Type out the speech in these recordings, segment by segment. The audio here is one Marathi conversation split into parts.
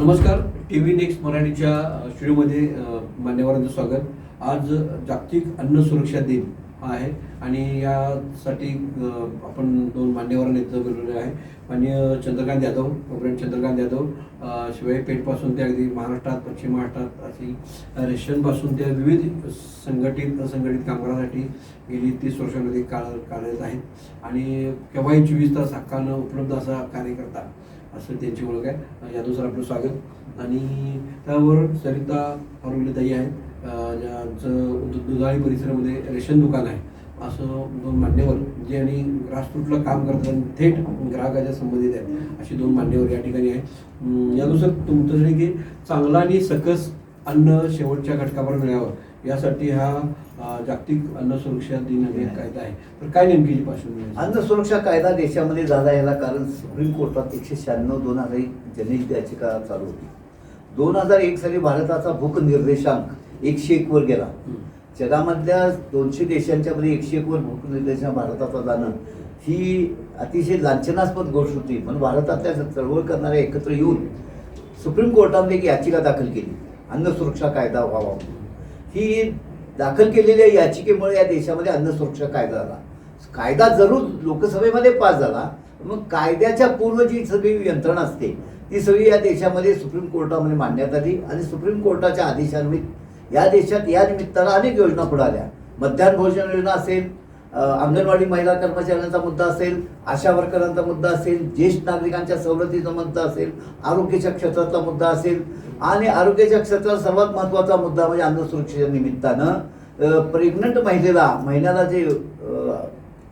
नमस्कार टी व्ही नेक्स्ट मराठीच्या स्टुडिओमध्ये मान्यवरांचं स्वागत. आज जागतिक अन्न सुरक्षा दिन आहे आणि यासाठी आपण दोन मान्यवर नेतृत्व केलेले आहे. माननीय चंद्रकांत यादव तोपर्यंत चंद्रकांत यादव शिवाय पेठपासून ते अगदी महाराष्ट्रात पश्चिम महाराष्ट्रात अशी रेशनपासून ते विविध संघटित असंघटित कामगारांसाठी गेली तीस वर्षामध्ये काळ कार्यरत आहेत. आणि केव्हाही चोवीस तास हक्कानं उपलब्ध असा कार्यकर्ता असं त्यांची ओळख आहे. यादव सर आपलं स्वागत. आणि त्यावर सरिता ताई आहेत. ज्यांचं दु- दुधाळी परिसरामध्ये रेशन दुकान आहे. असं दोन मान्यवर जे आणि ग्रासरूटला काम करतात आणि थेट ग्राहकाच्या संबंधित आहेत. अशी दोन मान्यवर या ठिकाणी आहे यानुसार तुमचं तुमच्यासाठी की चांगला आणि सकस अन्न शेवटच्या घटकावर मिळावं. यासाठी हा जागतिक अन्न सुरक्षा दिन एक कायदा आहे तर काय नेमकी ही पार्श्वभूमी आहे? अन्न सुरक्षा कायदा देशामध्ये झाला याला कारण सुप्रीम कोर्टात एकशे शहाण्णव दोन हजार एक जनहित याचिका चालू होती दोन हजार एक साली भारताचा भूक निर्देशांक एकशे एक वर गेला. जगामधल्या दोनशे देशांच्या मध्ये एकशे एक वर भूक निर्देशांक भारताचा जाणं ही अतिशय लांछनास्पद गोष्ट होती म्हणून भारतातल्या चळवळ करणाऱ्या एकत्र येऊन सुप्रीम कोर्टामध्ये एक याचिका दाखल केली अन्न सुरक्षा कायदा व्हावा. ही दाखल केलेल्या याचिकेमुळे या देशामध्ये अन्न सुरक्षा कायदा झाला. कायदा जरूर लोकसभेमध्ये पास झाला. मग कायद्याच्या पूर्व जी सगळी यंत्रणा असते ती सगळी या देशामध्ये सुप्रीम कोर्टामध्ये मांडण्यात आली आणि सुप्रीम कोर्टाच्या आदेशान्वित या देशात या निमित्तानं अनेक योजना पुढे आल्या. मध्यान्ह भोजन योजना असेल अंगणवाडी महिला कर्मचाऱ्यांचा मुद्दा असेल आशा वर्करांचा मुद्दा असेल ज्येष्ठ नागरिकांच्या सवलतीचा मुद्दा असेल आरोग्याच्या क्षेत्रातला मुद्दा असेल आणि आरोग्याच्या क्षेत्रात सर्वात महत्त्वाचा मुद्दा म्हणजे अन्नसुरक्षेच्या निमित्तानं प्रेग्नंट महिलेला महिन्याला जे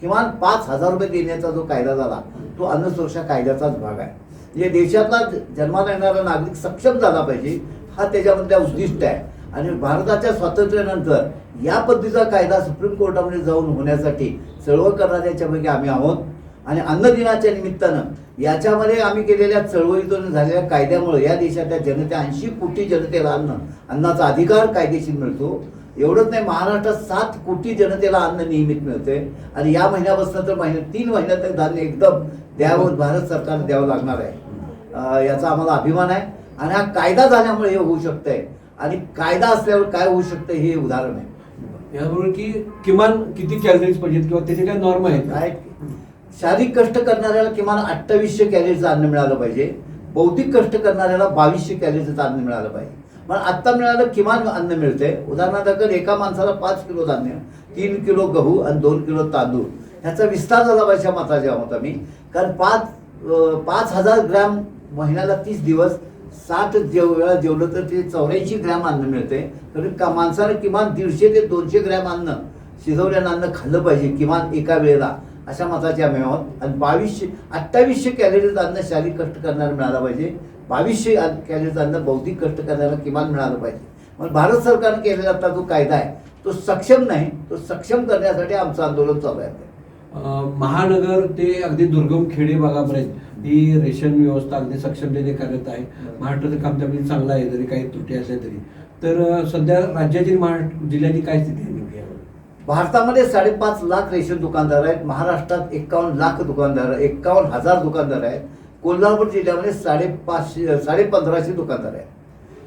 किमान पाच हजार रुपये देण्याचा जो कायदा झाला तो अन्न सुरक्षा कायद्याचाच भाग आहे. म्हणजे देशातला जन्माला येणारा नागरिक सक्षम झाला पाहिजे हा त्याच्यामधला उद्दिष्ट आहे. आणि भारताच्या स्वातंत्र्यानंतर या पद्धतीचा कायदा सुप्रीम कोर्टामध्ये जाऊन होण्यासाठी चळवळ करणाऱ्याच्यापैकी आम्ही आहोत. आणि अन्नदिनाच्या निमित्तानं याच्यामध्ये आम्ही केलेल्या चळवळीतून झालेल्या कायद्यामुळे या देशातल्या जनते ऐंशी कोटी जनतेला अन्न अन्नाचा अधिकार कायदेशीर मिळतो. एवढंच नाही महाराष्ट्रात सात कोटी जनतेला अन्न नियमित मिळते. आणि या महिन्यापासून तर महिन्या तीन महिन्यात धान्य एकदम द्यावं भारत सरकारने द्यावं लागणार आहे. याचा आम्हाला अभिमान आहे. आणि हा कायदा झाल्यामुळे हे होऊ शकतंय. आणि कायदा असल्यावर काय होऊ शकतं हे उदाहरण आहे. याबरोबर की किमान किती कॅलरीज पाहिजेत किंवा त्याचे काय नॉर्म आहेत? काय? शारीरिक कष्ट करणाऱ्याला किमान अठ्ठावीसशे कॅलरीचं अन्न मिळालं पाहिजे. बौद्धिक कष्ट करणाऱ्याला बावीसशे कॅलरीचं अन्न मिळालं पाहिजे. पण आत्ता मिळालं किमान अन्न मिळते उदाहरणार्थ एका माणसाला पाच किलो धान्य तीन किलो गहू आणि दोन किलो तांदूळ ह्याचा विस्तार झाला पाहिजे अशा मताच्या होता मी कारण पाच पाच हजार ग्रॅम महिन्याला तीस दिवस साठ जेव वेळा जेवलं तर ते चौऱ्याऐंशी ग्रॅम अन्न मिळते कारण का माणसानं किमान दीडशे ते दोनशे ग्रॅम अन्न शिजवलेलं अन्न खाल्लं पाहिजे किमान एका वेळेला अशा मताचे आम्ही आहोत. आणि बावीसशे अठ्ठावीसशे कॅलरीचं अन्न शारीरिक कष्ट करणारं मिळालं पाहिजे. बावीसशे कॅलरीचं अन्न बौद्धिक कष्ट करणारा किमान मिळालं पाहिजे. मग भारत सरकारने केलेला आता जो कायदा आहे तो सक्षम नाही. तो सक्षम करण्यासाठी आमचं आंदोलन चालू आहे. महानगर ते अगदी दुर्गम खेडे भागापर्यंत ही रेशन व्यवस्था अगदी सक्षमतेने कार्यरत आहे. महाराष्ट्राचं काम त्यामध्ये चांगलं आहे जरी काही त्रुटी असल्या तरी. तर सध्या राज्यातील महाराष्ट्र जिल्ह्याची काय स्थिती आहे भारतामध्ये साडेपाच लाख रेशन दुकानदार आहेत. महाराष्ट्रात एकावन्न लाख दुकानदार एकावन्न हजार दुकानदार आहेत. कोल्हापूर जिल्ह्यामध्ये साडेपाचशे साडेपंधराशे दुकानदार आहेत.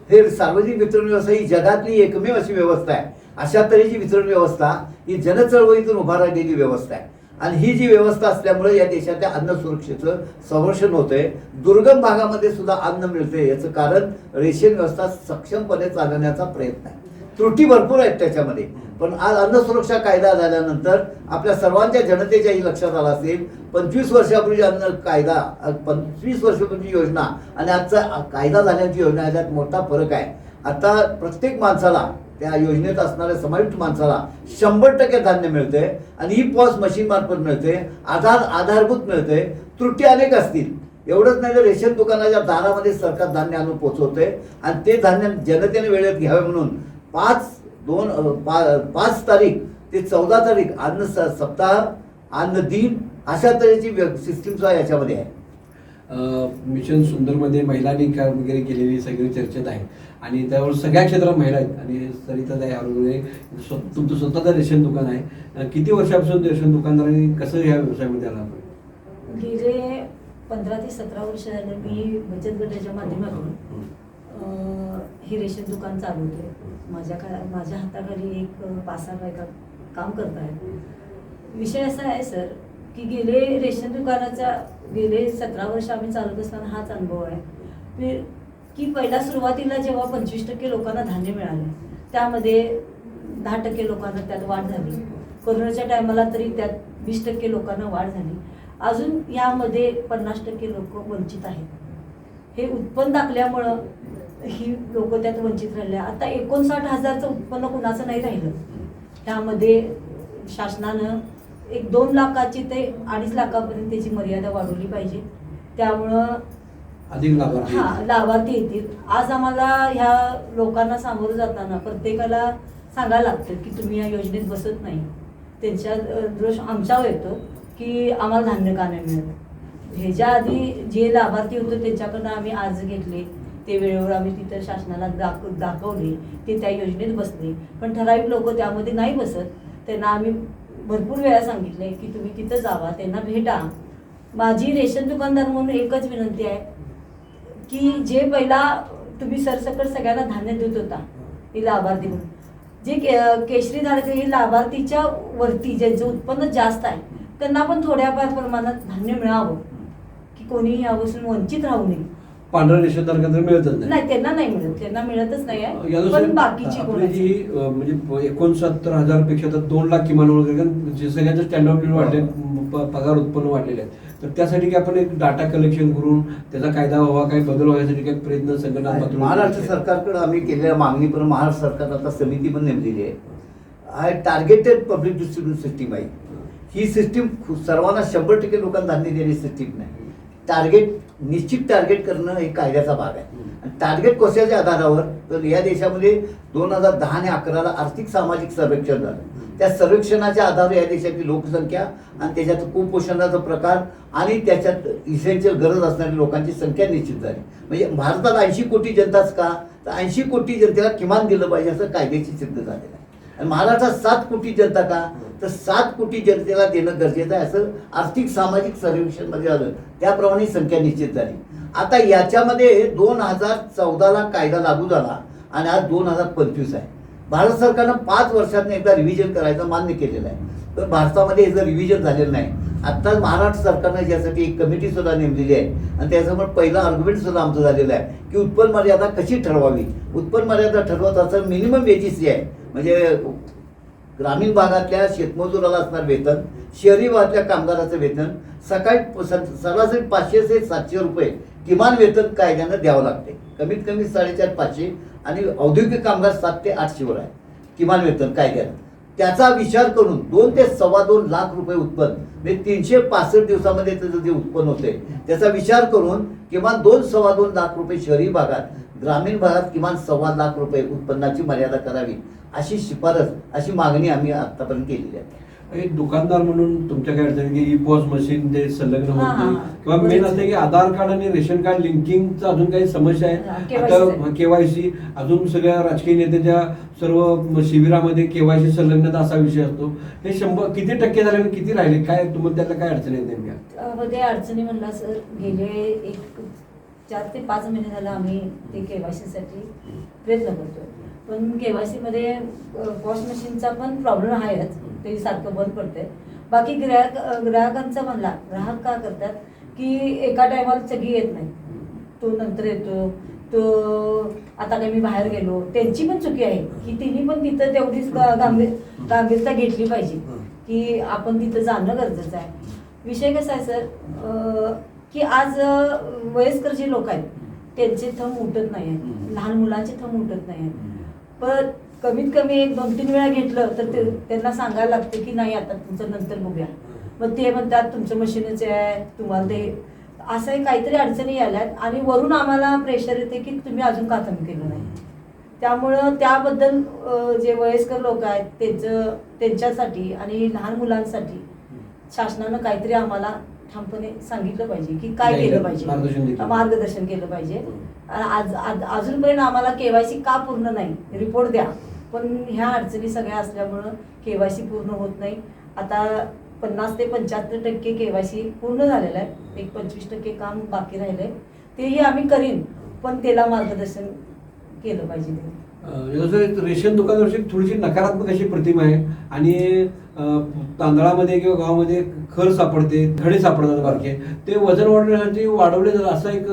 हे सार्वजनिक वितरण व्यवस्था ही जगातली एकमेव अशी व्यवस्था आहे. अशा तऱ्हेची वितरण व्यवस्था ही जनचळवळीतून उभा राहिलेली व्यवस्था आहे. आणि ही जी व्यवस्था असल्यामुळे या देशाच्या अन्न सुरक्षेचं संरक्षण होतंय. दुर्गम भागामध्ये सुद्धा अन्न मिळते याचं कारण रेशन व्यवस्था सक्षमपणे चालवण्याचा प्रयत्न आहे. त्रुटी भरपूर आहेत त्याच्यामध्ये. पण आज अन्न सुरक्षा कायदा झाल्यानंतर आपल्या सर्वांच्या जनतेच्याही लक्षात आलं असेल पंचवीस वर्षापूर्वी अन्न कायदा पंचवीस वर्षापूर्वी योजना आणि आजचा कायदा झाल्याची योजना याच्यात मोठा फरक आहे. आता प्रत्येक माणसाला त्या योजनेत असणाऱ्या समाविष्ट माणसाला शंभर टक्के धान्य मिळते आणि ई पॉस मशीन मार्फत मिळते आधार आधारभूत मिळते त्रुटी अनेक असतील. एवढंच नाही तर रेशन दुकानाच्या दारामध्ये सरकार धान्य आणून पोहोचवते आणि ते धान्य जनतेने वेळेत घ्यावे म्हणून पाच दोन पा- पाच तारीख ते चौदा तारीख अन्न स- सप्ताह अन्न दिन अशा तऱ्हेची सिस्टीम सुद्धा याच्यामध्ये आहे. मिशन सुंदरमध्ये महिलांनी काम वगैरे केलेली सगळी चर्चेत आहे. आणि त्यावर सगळ्या क्षेत्रात महिला आहेत. आणि सरिताताई वगैरे स्व- तुमचं स्वतःचं रेशन दुकान आहे. किती वर्षापासून रेशन दुकानदारांनी कसं ह्या व्यवसायामध्ये आला? आपण गेले पंधरा ते सतरा वर्ष झालं मी बचत गटाच्या माध्यमातून हे रेशन दुकान चालवते माझ्या का माझ्या हाताखाली एक पाच सहा बायका काम करत आहेत विषय असा आहे सर की गेले रेशन दुकानाचा गेले सतरा वर्ष आम्ही चालत असताना हाच अनुभव आहे. की- की पहिला सुरुवातीला जेव्हा पंचवीस टक्के लोकांना धान्य मिळाले त्यामध्ये दहा टक्के लोकांना त्यात वाढ झाली. कोरोनाच्या टायमाला तरी त्यात वीस टक्के लोकांना वाढ झाली. अजून यामध्ये पन्नास टक्के लोक वंचित आहेत. हे उत्पन्न दाखल्यामुळं ही लोक त्यात वंचित राहिले आता एकोणसाठ हजारचं उत्पन्न कुणाचं नाही राहिलं? त्यामध्ये शासनानं एक दोन लाखाची ते अडीच लाखापर्यंत त्याची मर्यादा वाढवली पाहिजे. त्यामुळं अधिक लाभार्थी हा लाभार्थी येतील. आज आम्हाला ह्या लोकांना सामोरं जाताना प्रत्येकाला सांगायला लागतं की तुम्ही या योजनेत बसत नाही. त्यांच्या दोष आमच्यावर येतो की आम्हाला धान्य का नाही मिळत. ह्याच्या आधी जे लाभार्थी होते त्यांच्याकडनं आम्ही अर्ज घेतले. ते वेळेवर आम्ही तिथं शासनाला दाख दाखवले ते त्या योजनेत बसले. पण ठराविक लोक त्यामध्ये नाही बसत. त्यांना आम्ही भरपूर वेळा सांगितले की तुम्ही तिथं जावा त्यांना भेटा. माझी रेशन दुकानदार म्हणून एकच विनंती आहे की जे पहिला तुम्ही सरसकट सगळ्यांना धान्य देत होता हे लाभार्थी म्हणून. जे के- केशरी धारक हे लाभार्थीच्या वरती ज्यांचं उत्पन्न जास्त आहे त्यांना पण थोड्याफार प्रमाणात धान्य मिळावं की कोणीही यापासून वंचित राहू नये. पांढऱ्या रेषेदारकांना मिळतच नाही. नाही त्यांना नाही मिळत. त्यांना मिळतच नाही आहे. यादव पण साहेब, बाकीची आपली कोणाची? जी अ, म्हणजे एकोणसत्तर हजारपेक्षा तर दोन लाख किमान वगैरे कारण जे सगळ्यांचे स्टँडर्ड वाढले प- पगार उत्पन्न वाढलेले आहेत. तर त्यासाठी की आपण एक डाटा कलेक्शन करून त्याचा कायदा व्हावा काही बदल व्हायसाठी काही प्रयत्न संघटना महाराष्ट्र सरकारकडे आम्ही केलेल्या मागणीप्रमाणे महाराष्ट्र सरकार आता समिती पण नेमलेली आहे. हा टार्गेटेड पब्लिक डिस्ट्रीब्युशन सिस्टीम आहे. ही सिस्टीम सर्वांना शंभर टक्के लोकांना धान्य देण्याची सिस्टीम नाही. टार्गेट निश्चित टार्गेट करणं हे कायद्याचा भाग आहे. आणि टार्गेट कशाच्या आधारावर तर या देशामध्ये दोन हजार दहा आणि अकराला आर्थिक सामाजिक सर्वेक्षण झालं. त्या सर्वेक्षणाच्या आधारे या देशाची लोकसंख्या आणि त्याच्यात कुपोषणाचा प्रकार आणि त्याच्यात इसेन्शियल गरज असणाऱ्या लोकांची संख्या निश्चित झाली. म्हणजे भारतात ऐंशी कोटी जनताच का? तर ऐंशी कोटी जनतेला किमान दिलं पाहिजे असं कायद्याची सिद्ध झालेलं आहे. आणि महाराष्ट्रात सात कोटी जनता का? तर सात कोटी जनतेला देणं गरजेचं आहे असं आर्थिक सामाजिक सर्वेक्षणमध्ये आलं. त्याप्रमाणे संख्या निश्चित झाली. आता याच्यामध्ये दोन हजार चौदाला कायदा लागू झाला आणि आज दोन हजार पंचवीस आहे. भारत सरकारनं पाच वर्षातनं एकदा रिव्हिजन करायचं मान्य केलेलं आहे. पण भारतामध्ये याचं रिव्हिजन झालेलं नाही. आत्ताच महाराष्ट्र सरकारनं यासाठी एक कमिटी सुद्धा नेमलेली आहे. आणि त्याच्यामुळे पहिला आर्ग्युमेंट सुद्धा आमचं झालेलं आहे की उत्पन्न मर्यादा कशी ठरवावी? उत्पन्न मर्यादा ठरवत असताना मिनिमम वेजेस जी आहे म्हणजे ग्रामीण भागातल्या शेतमजुराला असणार वेतन शहरी भागातल्या कामगाराचं वेतन सकाळी सरासरी पाचशे ते सातशे रुपये किमान वेतन कायद्यानं द्यावं लागते. कमीत कमी साडेचार पाचशे आणि औद्योगिक कामगार सात ते आठशेवर आहे किमान वेतन कायद्यानं. त्याचा विचार करून दोन ते सव्वा दोन लाख रुपये उत्पन्न म्हणजे तीनशे पासष्ट दिवसामध्ये त्याचं जे उत्पन्न होते त्याचा विचार करून किमान दोन सव्वा दोन लाख रुपये शहरी भागात ग्रामीण भागात किमान सव्वा लाख रुपये उत्पन्नाची मर्यादा करावी अशी शिफारस अशी मागणी आम्ही आतापर्यंत केलेली आहे एक दुकानदार म्हणून तुमच्या काय अडचणी की ई पॉस मशीन ते संलग्न हा, होत हा, नाही हा. किंवा मेन बरेच. असं आहे की आधार कार्ड आणि रेशन कार्ड लिंकिंगचं अजून काही समस्या हा, आहे आता. केवायसी अजून सगळ्या राजकीय नेत्याच्या सर्व शिबिरामध्ये केवायसी संलग्नता असा विषय असतो हे शंभर किती टक्के झाले आणि किती राहिले काय तुम्हाला त्यातल्या काय अडचणी आहेत नेमक्या मध्ये अडचणी म्हणला सर गेले एक चार ते पाच महिने झालं आम्ही ते केवायसीसाठी प्रयत्न करतोय. पण केवायसीमध्ये वॉश मशीनचा पण प्रॉब्लेम आहेच. ते सारखं बंद पडतंय. बाकी ग्राहक ग्राहकांचा म्हणला ग्राहक का करतात? की एका टायमाला सगळी येत नाही. तो नंतर येतो. तो आता काही मी बाहेर गेलो. त्यांची पण चुकी आहे की तिने पण तिथं तेवढीच गांभीर गांभीरता घेतली पाहिजे. की आपण तिथं जाणं गरजेचं आहे. विषय कसा आहे सर? की आज वयस्कर जे लोक आहेत त्यांचे थंब उठत नाही आहेत लहान मुलांचे थंब उठत नाही आहेत पण कमीत कमी एक दोन तीन वेळा घेतलं तर ते त्यांना सांगायला लागते की नाही आता तुमचं नंतर बघूया. मग ते म्हणतात तुमचं मशीनच आहे तुम्हाला ते असं काहीतरी अडचणी आल्यात आणि वरून आम्हाला प्रेशर येते की तुम्ही अजून का कमी केलं नाही. त्यामुळं त्याबद्दल जे वयस्कर लोक आहेत त्यांचं त्यांच्यासाठी आणि लहान मुलांसाठी शासनानं काहीतरी आम्हाला ठामपणे सांगितलं पाहिजे की काय केलं पाहिजे. मार्गदर्शन केलं पाहिजे. आज आज- अजूनपर्यंत आम्हाला केवायसी का पूर्ण नाही? रिपोर्ट द्या. पण ह्या अडचणी सगळ्या असल्यामुळं केवायसी पूर्ण होत नाही. आता पन्नास ते पंच्याहत्तर टक्के केवायसी पूर्ण झालेलं आहे. एक पंचवीस टक्के काम बाकी राहिलंय. तेही आम्ही करीन पण त्याला मार्गदर्शन केलं पाहिजे. रेशन दुकानावरची थोडीशी नकारात्मक अशी प्रतिमा आहे. आणि तांदळामध्ये किंवा गावामध्ये खर सापडते धडे सापडतात बारखे ते वजन वाढवण्यासाठी वाढवले जातात असा एक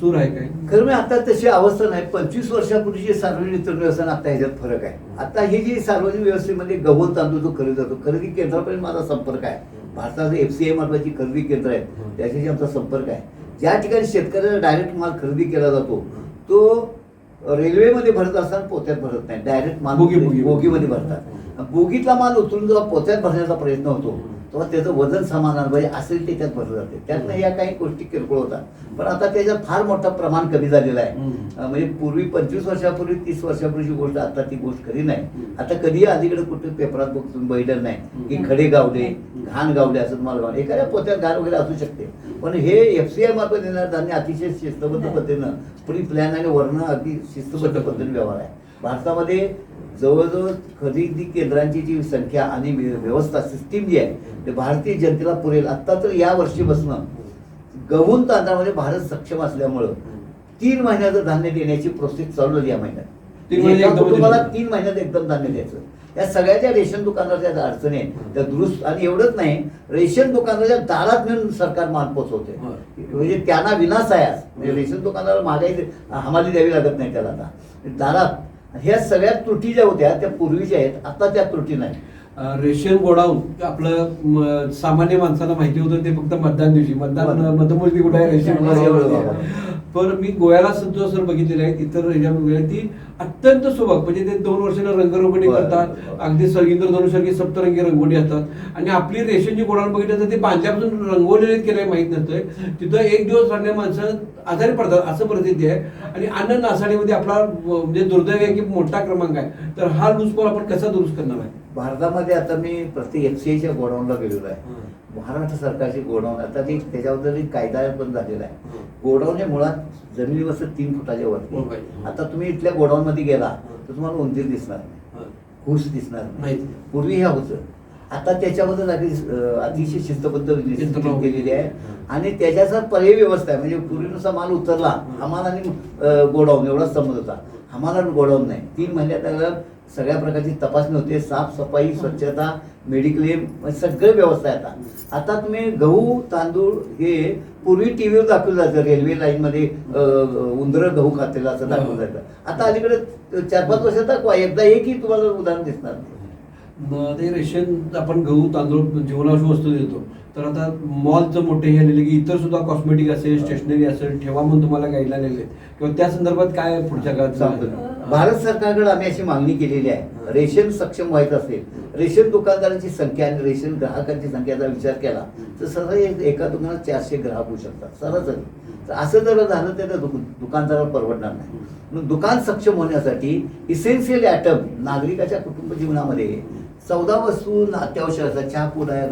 सूर आहे काय खरं मी आता तशी अवस्था नाही. पंचवीस वर्षापूर्वीची सार्वजनिक वितरण व्यवस्था आता ह्याच्यात फरक आहे. आता ही जी सार्वजनिक व्यवस्थेमध्ये गहू तांदूळ जो खरेदी जातो खरेदी केंद्रापर्यंत माझा संपर्क आहे. भारताचं एफ सी आय महत्वाची खरेदी केंद्र आहेत त्याच्याशी आमचा संपर्क आहे. ज्या ठिकाणी शेतकऱ्याला डायरेक्ट माल खरेदी केला जातो तो रेल्वेमध्ये भरत असताना पोत्यात भरत नाही. डायरेक्ट माल बोगी- बोगी. बोगीमध्ये भरतात. बोगीतला माल उचलून जेव्हा पोत्यात भरण्याचा प्रयत्न होतो तेव्हा त्याचं वजन समान आलं पाहिजे असेल ते त्यात भरलं जाते. त्यातनं या काही गोष्टी किरकोळ होतात. पण आता त्याच्यात फार मोठं प्रमाण कमी झालेलं आहे. म्हणजे पूर्वी पंचवीस वर्षापूर्वी तीस वर्षापूर्वीची गोष्ट आता ती गोष्ट खरी नाही. आता कधी अलीकडे कुठे पेपरात बघ तुम्ही बघितलं नाही की. खडे गावले. घाण गावले असं तुम्हाला गावले एखाद्या पोत्यात घाण वगैरे असू शकते. पण हे एफ सी आय मार्फत येणार धान्य अतिशय शिस्तबद्ध. पद्धतीनं प्री प्लॅन आणि वर्ण अगदी शिस्तबद्ध. पद्धतीने व्यवहार आहे. भारतामध्ये जवळजवळ खरेदी केंद्रांची जी संख्या आणि व्य- व्यवस्था सिस्टीम जी आहे ते भारतीय जनतेला पुरेल आता तर या वर्षीपासून गहून तांदळामध्ये भारत सक्षम असल्यामुळं तीन महिन्याचं धान्य देण्याची प्रोसेस चालू झाली या महिन्यात कुटुंबाला दिलं. तीन महिन्यात एकदम धान्य द्यायचं या सगळ्या ज्या रेशन दुकानाच्या अडचणी आहेत त्या दुरुस्त आणि एवढंच नाही रेशन दुकानाच्या दारात नेऊन सरकार माल पोचवते होय. म्हणजे त्यांना विनाश आहे. म्हणजे रेशन दुकानाला महागाई हमाली द्यावी लागत नाही त्याला आता दारात ह्या सगळ्या त्रुटी ज्या होत्या त्या पूर्वीच्या आहेत आता त्या त्रुटी नाही रेशन गोडाऊन आपलं सामान्य माणसाला माहिती होतं ते फक्त मतदान दिवशी. मतदान. मतमोजणी कुठे आहे? रेशन बरोबर, गोडाऊन. बरोबर. पण मी गोव्याला सुद्धा सर बघितलेले आहेत इतर ह्याच्यामध्ये ती अत्यंत सुबक. म्हणजे ते दोन वर्षानं रंगरंगोटी करतात. अगदी इंद्र धनुसारखी सप्तरंगी रंगोली असतात. आणि आपली रेशनची गोडाऊन बघितलं तर ते बांधल्यापासून रंगवलेले केले माहीत नसतंय. तिथं एक दिवस राहण्या माणसं आजारी पडतात असं परिस्थिती आहे. आणि अन्न नासाडीमध्ये आपला म्हणजे दुर्दैव आहे की मोठा क्रमांक आहे. तर हा लूजपॉल आपण कसा दुरुस्त करणार आहे? भारतामध्ये आता मी प्रत्येक एफ सी आयच्या गोडाऊनला गेलेलो आहे. महाराष्ट्र सरकारची गोडाऊन आता ती त्याच्याबद्दल कायदा पण झालेला आहे. हं. गोडाऊन हे मुळात जमिनीवर तीन फुटाच्या वरती. बरोबर. आता तुम्ही इथल्या गोडाऊन मध्ये गेला तर तुम्हाला उंदीर दिसणार नाही. घुस दिसणार नाही. पूर्वी हे होतं आता त्याच्याबद्दल अतिशय शिस्तबद्ध केलेली आहे. आणि त्याच्याचा पर्याय व्यवस्था आहे. म्हणजे पूर्वीनुसार माल उतरला हमाल आणि गोडाऊन एवढाच समज होता. हमाल आणि गोडाऊन नाही. तीन महिन्यात सगळ्या प्रकारची तपासणी होते साफसफाई स्वच्छता मेडिक्लेम सगळं व्यवस्था आहे आता आता तुम्ही गहू तांदूळ हे पूर्वी टीव्हीवर दाखवलं जायचं रेल्वे लाईन मध्ये उंदर गहू खातेला असं दाखवलं जायचं. आता अलीकडे चार पाच वर्षात दाखवा एकदा एकही तुम्हाला उदाहरण दिसणार नाही. ते रेशन आपण गहू तांदूळ जीवनावश्यक वस्तू देतो. तर आता मॉलचं मोठे हे आलेले की इतर सुद्धा कॉस्मेटिक असेल स्टेशनरी असेल ठेवा म्हणून तुम्हाला गाईडलाईन आलेले किंवा त्या संदर्भात काय पुढच्या सांगतो. काळात भारत सरकारकडे आम्ही अशी मागणी केलेली आहे. रेशन सक्षम व्हायचं असेल रेशन दुकानदारांची संख्या आणि रेशन ग्राहकांची संख्याचा विचार केला तर सरळ एक- एका दुकानात चारशे ग्राहक होऊ शकतात सरासरी तर असं जर झालं तर दुकानदाराला परवडणार नाही. म्हणून दुकान सक्षम होण्यासाठी इसेन्शियल ॲटम नागरिकाच्या कुटुंब जीवनामध्ये चौदा वस्तू अत्यावश्यक असतात. चहा पूड आहे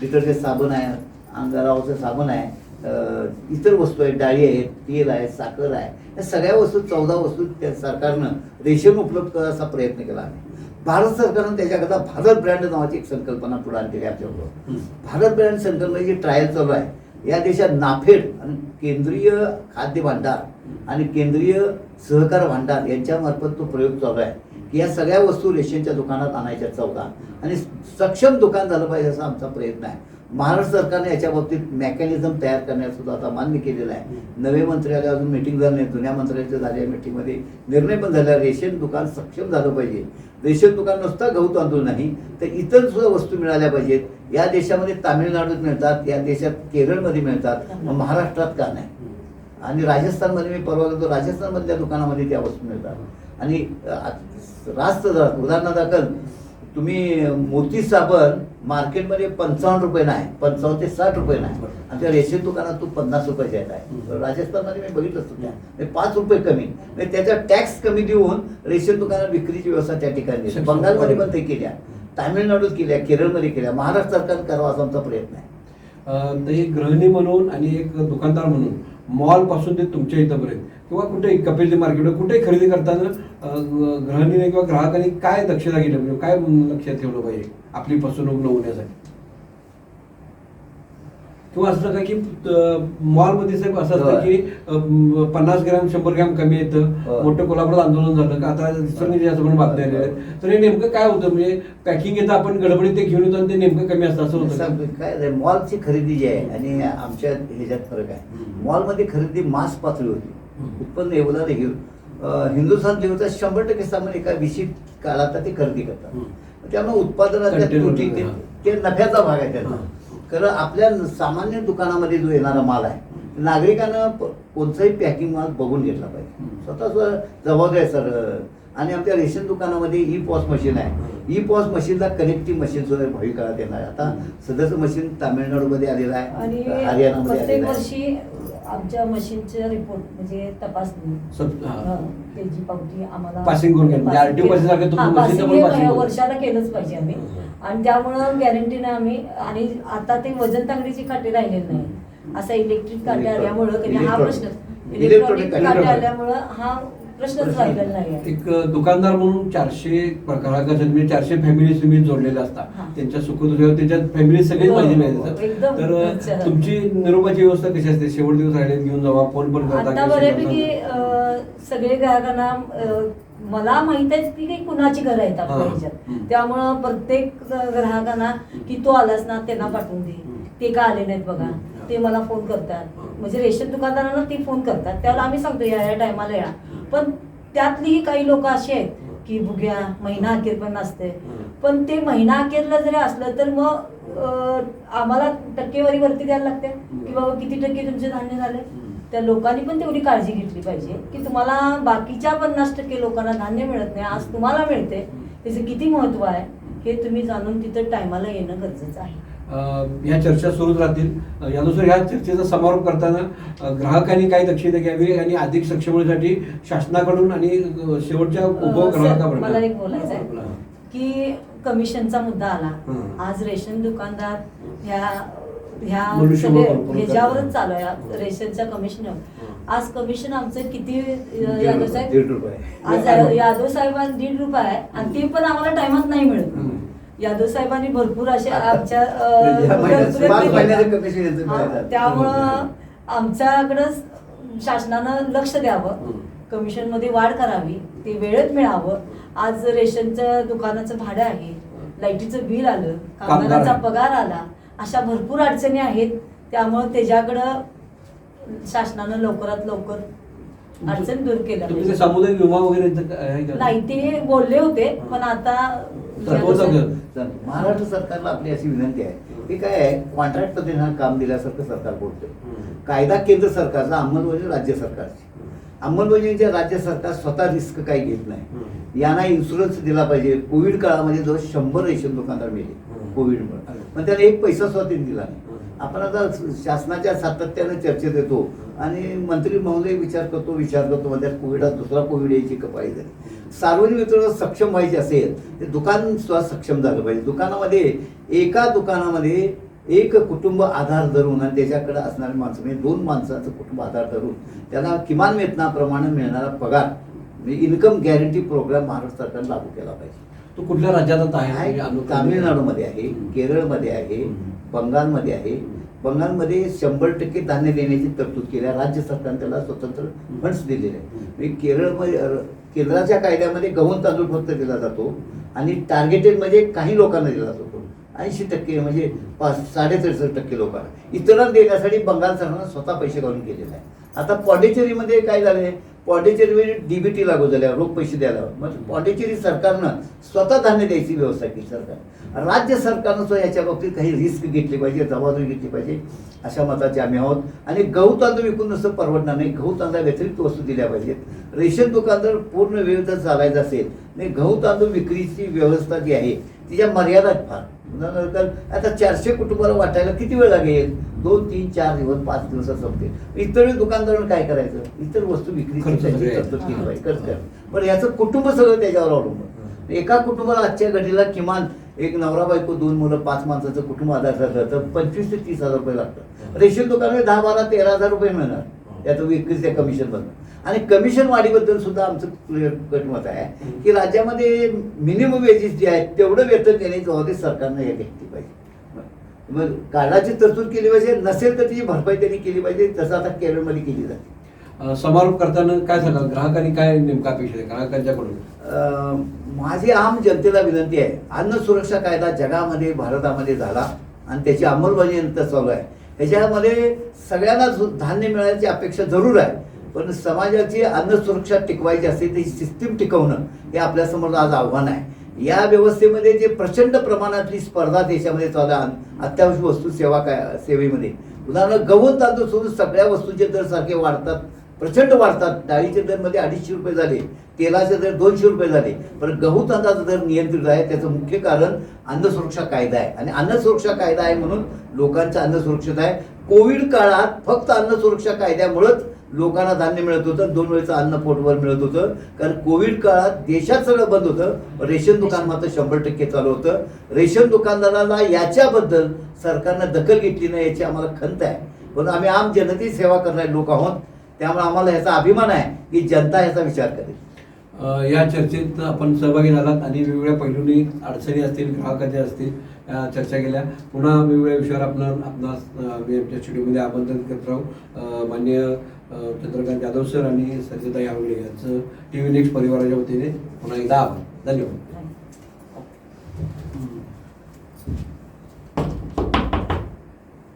डिटर्जंट साबण आहे अंगारावचं साबण आहे इतर वस्तू आहेत डाळी आहेत तेल आहे साखर आहे या सगळ्या वस्तू चौदा वस्तू त्या सरकारनं रेशन उपलब्ध करायचा प्रयत्न केला आहे. भारत सरकारनं त्याच्याकरता भारत ब्रँड नावाची एक संकल्पना पुढे आणलेली आहे आमच्याबरोबर हं. भारत ब्रँड संकल्पनेची ट्रायल चालू आहे या देशात नाफेड आणि केंद्रीय खाद्य भांडार आणि केंद्रीय सहकार भांडार यांच्यामार्फत तो प्रयोग चालू आहे की या सगळ्या वस्तू रेशनच्या दुकानात आणायच्या चौदा. आणि सक्षम दुकान झालं पाहिजे असा आमचा प्रयत्न आहे. महाराष्ट्र सरकारने याच्या बाबतीत मेकॅनिझम तयार करण्यास सुद्धा आता मान्य केलेलं आहे. नवे मंत्र्याला अजून मिटिंग झाली नाही. जुन्या मंत्र्याच्या झालेल्या मिटिंगमध्ये निर्णय पण झाला. रेशन दुकान सक्षम झालं पाहिजे. रेशन दुकान नुसतं गहू तांदूळ नाही तर इतर सुद्धा वस्तू मिळाल्या पाहिजेत. या देशामध्ये तामिळनाडूत मिळतात या देशात केरळमध्ये मिळतात. मग महाराष्ट्रात का नाही? आणि राजस्थानमध्ये मी परवा गेलो राजस्थानमधल्या दुकानामध्ये त्या वस्तू मिळतात. आणि रास्त उदाहरणादाखल तुम्ही मोती साबण मार्केटमध्ये पंचावन्न रुपये नाही पंचावन्न ते साठ रुपये नाही. आणि त्या रेशन दुकानात तू पन्नास रुपयाचे येत आहे. राजस्थानमध्ये मी बघितलं म्हणजे पाच रुपये कमी. म्हणजे त्याचा टॅक्स कमी देऊन रेशन दुकानात विक्रीची व्यवस्था त्या ठिकाणी बंगालमध्ये पण. ते केल्या. तामिळनाडूत केल्या केरळमध्ये केल्या. महाराष्ट्र सरकारनं करावा असा आमचा प्रयत्न आहे. गृहिणी म्हणून आणि एक दुकानदार म्हणून मॉलपासून ते तुमच्या इथंपर्यंत. किंवा कुठेही कपिलची मार्केट कुठे खरेदी करताना अं, गृहिणीने किंवा ग्राहकांनी काय दक्षता घेतली म्हणजे काय लक्षात ठेवलं पाहिजे आपली फसवणूक न होण्यासाठी? किंवा असं का की मॉलमध्ये साहेब असं असतं. की पन्नास ग्रॅम शंभर ग्रॅम कमी येतं. मोठं कोल्हापुरात आंदोलन झालं का आता दिवसांनी जास्त पण बातम्या आलेल्या आहेत तर हे नेमकं काय होतं म्हणजे पॅकिंग येतं आपण गडबडीत ते घेऊन येतो आणि ते नेमकं कमी असतं असं होतं? काय मॉलची खरेदी जी आहे आणि आमच्या ह्याच्यात फरक आहे. मॉलमध्ये खरेदी मास पातळी होती. उत्पन्न एवढं अं, हिंदुस्थान लेवलचा शंभर टक्के सामान एका विशिष्ट काळात ते खरेदी करतात. त्यामुळे उत्पादनाच्या त्रुटी ते- नफ्याचा भाग आहे त्याचा हा. कारण आपल्या सामान्य दुकानामध्ये जो येणारा माल आहे नागरिकांना कोणताही पॅकिंग माल बघून घेतला पाहिजे. स्वतः जबाबदारी आहे सर. आणि आमच्या रेशन दुकानामध्ये ई पॉस मशीन आहे. ई पॉस मशीनला कनेक्टिव्ह मशीन सुद्धा भावी काळात येणार आहे. आता. सध्याचं मशीन तामिळनाडूमध्ये आलेलं आणि आहे हरियाणामध्ये आलेलं आहे. वर्षी आमच्या मशीनचे रिपोर्ट म्हणजे तपासणी हा. हं, त्याची पावती आम्हाला Passing करून घ्या. म्हणजे RTO passing सारखं तुमचं हां, machine passing पण हे passing करून. वर्षाला केलंच पाहिजे आम्ही आणि त्यामुळं गॅरंटीने आम्ही आणि आता ते वजन तांगडीची काटे राहिलेली नाही असा इलेक्ट्रिक काटे Electronic. आल्यामुळं हा Electronic. प्रश्न Electronic इलेक्ट्रॉनिक काटे. काटे आल्यामुळं हा प्रश्नच प्रश्न. राहिलेला नाही आहे. एक दुकानदार म्हणून चारशे ग्राहकाचे म्हणजे चारशे फॅमिली तुम्ही जोडलेले असता हा. त्यांच्या सुखदुःखावर त्यांच्यात फॅमिली सगळीच हो, माहिती हो, मिळते तर. तुमची निरोपाची व्यवस्था कशी असते शेवट दिवस राहिले घेऊन जावा फोन पण करता बऱ्यापैकी सगळे ग्राहकांना मला माहीत आहे की काही कुणाची घरं आहेत आपल्या. ह्याच्यात. त्यामुळं प्रत्येक ग्राहकांना की तो आलास ना त्यांना पाठवून दे. ते का आले नाहीत बघा. ते मला फोन करतात. म्हणजे रेशन दुकानदारांना ते फोन करतात. त्याला आम्ही सांगतो या या टायमाला या. पण त्यातलीही काही लोक अशी आहेत की बुग्या महिना अखेर पण नसते पण ते महिना अखेरला जरी असलं तर मग आम्हाला टक्केवारी वरती द्यायला लागते. की बाबा किती टक्के तुमचे धान्य झाले? त्या लोकांनी पण तेवढी काळजी घेतली पाहिजे की तुम्हाला बाकीच्या पन्नास टक्के लोकांना धान्य मिळत नाही. आज तुम्हाला मिळते त्याचं किती महत्त्व आहे हे तुम्ही जाणून तिथं टायमाला येणं गरजेचं आहे. ह्या चर्चा सुरूच राहतील यानुसार ह्या चर्चेचा समारोप करताना ग्राहकांनी काही दक्षता घ्यावी आणि अधिक सक्षम होण्यासाठी शासनाकडून आणि शेवटच्या उपग्राहकापर्यंत मला एक बोलायचं आहे. की कमिशनचा मुद्दा आला. आज रेशन दुकानदार ह्या ह्या ह्याच्यावरच. चालू आहे. रेशनच्या कमिशनर हं. आज कमिशन आमचं किती यादव साहेब आज यादव साहेबांना दीड रुपये आहे आणि ते पण आम्हाला टायमात नाही मिळत. यादव साहेबांनी भरपूर असे आमच्या म्हणजे केले. त्यामुळं आमच्याकडं शासनानं लक्ष द्यावं. कमिशनमध्ये वाढ करावी. ते वेळेत मिळावं. आज रेशनचं दुकानाचं भाडं आहे. लाईटीचं बिल आलं. कामगार कामगारांचा. पगार आला. अशा भरपूर अडचणी आहेत. त्यामुळं त्याच्याकडं शासनानं लवकरात लवकर अडचण दूर पाहिजे. सामुदायिक विमा वगैरे? नाही ते बोलले होते. पण आता महाराष्ट्र सरकारला आपली अशी विनंती आहे. की काय आहे? कॉन्ट्रॅक्ट पद्धतीनं काम दिल्यासारखं सरकार बोलतोय. कायदा केंद्र सरकारचा अंमलबजावणी राज्य सरकारची. अंमलबजावणीच्या राज्य सरकार स्वतः रिस्क काही घेत नाही. यांना इन्शुरन्स दिला पाहिजे कोविड काळामध्ये जवळ शंभर रेशन दुकानदार मेले हं. कोविडमुळे. पण त्याला एक पैसा त्यांनी दिला नाही. आपण आता शासनाच्या सातत्यानं चर्चेत येतो आणि मंत्री महोदय विचार करतो विचार करतो म्हणजे कोविडात दुसरा कोविड यायची कपाळी झाली सार्वजनिक वितरण सक्षम व्हायचे असेल ते दुकान सुद्धा सक्षम झालं पाहिजे दुकानामध्ये एका दुकानामध्ये एक कुटुंब आधार धरून आणि त्याच्याकडे असणारी माणसं म्हणजे दोन माणसाचं कुटुंब आधार धरून त्याला किमान वेतनाप्रमाणे मिळणारा पगार म्हणजे इन्कम गॅरंटी प्रोग्राम महाराष्ट्र सरकारने लागू केला पाहिजे. तो कुठल्या राज्यात आहे? म्हणजे? तामिळनाडूमध्ये आहे. केरळमध्ये आहे. बंगालमध्ये आहे. बंगालमध्ये शंभर टक्के धान्य देण्याची तरतूद केली आहे. राज्य सरकारने त्याला स्वतंत्र फंड्स दिलेले आहे म्हणजे केरळमध्ये केंद्राच्या कायद्यामध्ये गहून तांदूळ फक्त दिला जातो आणि टार्गेटेड म्हणजे काही लोकांना दिला जातो. ऐंशी टक्के म्हणजे पाच साडे त्रेसष्ट टक्के लोकांना इतरांना देण्यासाठी बंगाल सरकारनं स्वतः पैसे घालून केलेले आहे आता पॉंडिचेरीमध्ये काय झालंय? पॉंडिचेरीमध्ये टी लागू झाल्या रोख पैसे द्यायला मग पॉंडिचेरी सरकारनं स्वतः धान्य द्यायची व्यवस्था केली सरकार राज्य सरकारनं सुद्धा याच्या बाबतीत काही रिस्क घेतली पाहिजे जबाबदारी घेतली पाहिजे अशा मताचे आम्ही आहोत. आणि गहू तांदूळ विकून नुसतं परवडणार नाही. गहू तांदळा व्यतिरिक्त वस्तू दिल्या पाहिजेत. रेशन दुकान जर पूर्ण वेळ जर चालायचं असेल नाही गहू तांदूळ विक्रीची व्यवस्था जी आहे तिच्या मर्यादा फार. आता चारशे कुटुंबाला वाटायला किती वेळ लागेल? दोन तीन चार दिवस पाच दिवसात संपते. इतर दुकानदारानं काय करायचं? इतर वस्तू विक्रीची खर्च पण याचं कुटुंब सगळं त्याच्यावर अवलंबून एका कुटुंबाला आजच्या घडीला किमान एक नवरा बायको दोन मुलं पाच माणसाचं कुटुंब आधार झालं तर पंचवीस ते तीस हजार रुपये लागतात. रेशन दुकानामध्ये दहा बारा तेरा हजार रुपये मिळणार. याचं विक्रीच्या कमिशन मधून आणि कमिशन वाढीबद्दल सुद्धा आमचं cut मत आहे की राज्यामध्ये मिनिमम वेजेस जे आहेत तेवढं वेतन देण्याची जबाबदारी सरकारनं हे घेतली पाहिजे. मग कार्डाची तरतूद केली पाहिजे नसेल तर तिची भरपाई त्यांनी केली पाहिजे तसं आता केरळमध्ये केली जाते. समारोप करताना काय सांगाल? ग्राहकांनी काय नेमका अपेक्षा आहे? ग्राहकांच्याकडून माझी आम जनतेला विनंती आहे अन्न सुरक्षा कायदा जगामध्ये भारतामध्ये झाला आणि त्याची अंमलबजावणी नंतर चालू आहे. ह्याच्यामध्ये सगळ्यांना धान्य मिळायची अपेक्षा जरूर आहे. पण समाजाची अन्न सुरक्षा टिकवायची असेल ती सिस्टीम टिकवणं हे आपल्यासमोर आज आव्हान आहे. या व्यवस्थेमध्ये जे प्रचंड प्रमाणातली स्पर्धा देशामध्ये चालू आहे अत्यावश्यक वस्तू सेवा काय सेवेमध्ये. उदाहरणार्थ गहू तांदूळ सोडून सगळ्या वस्तूंचे दर सारखे वाढतात. प्रचंड वाढतात. डाळीचे दरमध्ये अडीचशे रुपये झाले तेलाचे दर दोनशे रुपये झाले. पण गहू तांदळाचा दर नियंत्रित आहे. त्याचं मुख्य कारण अन्न सुरक्षा कायदा आहे. आणि अन्न सुरक्षा कायदा आहे म्हणून लोकांचं अन्न सुरक्षित आहे. कोविड काळात फक्त अन्न सुरक्षा कायद्यामुळेच लोकांना धान्य मिळत होतं. दोन वेळेचं अन्न पोटवर मिळत होतं. कारण कोविड काळात देशात सगळं बंद होतं. रेशन दुकान मात्र शंभर टक्के चालू होतं. रेशन दुकानदाराला याच्याबद्दल सरकारनं दखल घेतली नाही याची आम्हाला खंत आहे. पण आम्ही आम जनतेची सेवा करणारे लोक आहोत. त्यामुळे आम्हाला याचा अभिमान आहे की जनता याचा विचार करेल. या चर्चेत आपण सहभागी झालात आणि वेगवेगळ्या पैलूंनी अडचणी असतील ग्राहकाच्या असतील चर्चा केल्या. पुन्हा वेगवेगळ्या विषयावर आपण आपणास मी आमच्या स्टुडिओमध्ये आमंत्रित करत राहू. मान्य माननीय चंद्रकांत जाधव सर आणि संजयता यावळे यांचं टी व्ही नेक्स्ट परिवाराच्या वतीने पुन्हा एकदा आभार. धन्यवाद.